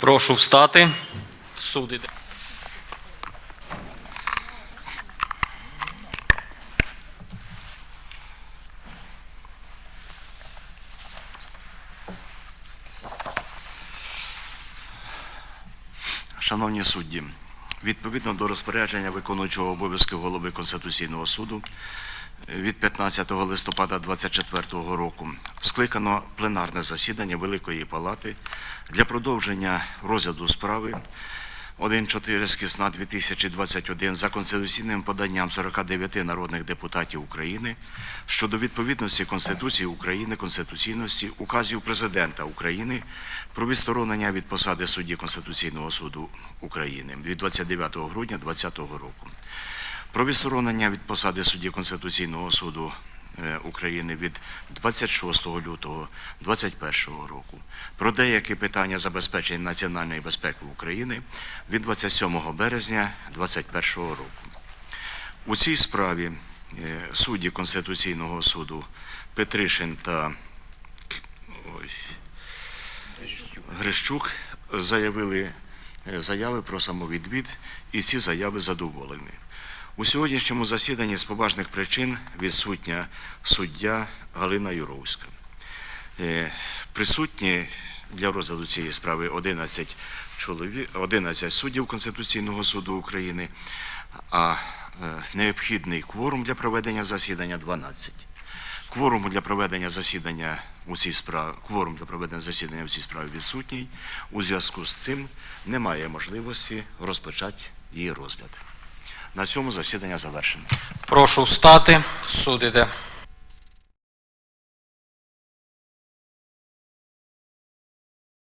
Прошу встати. Суд іде. Шановні судді, відповідно до розпорядження виконуючого обов'язки голови Конституційного суду від 15 листопада 2024 року скликано пленарне засідання Великої Палати для продовження розгляду справи 1.4 скисна 2021 за конституційним поданням 49 народних депутатів України щодо відповідності Конституції України, конституційності указів Президента України про відсторонення від посади судді Конституційного суду України від 29 грудня 2020 року. Про відсторонення від посади судді Конституційного суду е, України від 26 лютого 2021 року. Про деякі питання забезпечення національної безпеки України від 27 березня 2021 року. У цій справі е, судді Конституційного суду Петришин та ой, Грищук заявили е, заяви про самовідвід, і ці заяви задоволені. У сьогоднішньому засіданні з поважних причин відсутня суддя Галина Юровська. Е, Присутні для розгляду цієї справи 11, чоловік, 11 суддів Конституційного суду України, а е, необхідний кворум для проведення засідання 12. Кворум для проведення засідання у цій справі, кворум для проведення засідання у цій справі відсутній. У зв'язку з цим немає можливості розпочати її розгляд. На цьому засідання завершено. Прошу встати. Суд іде.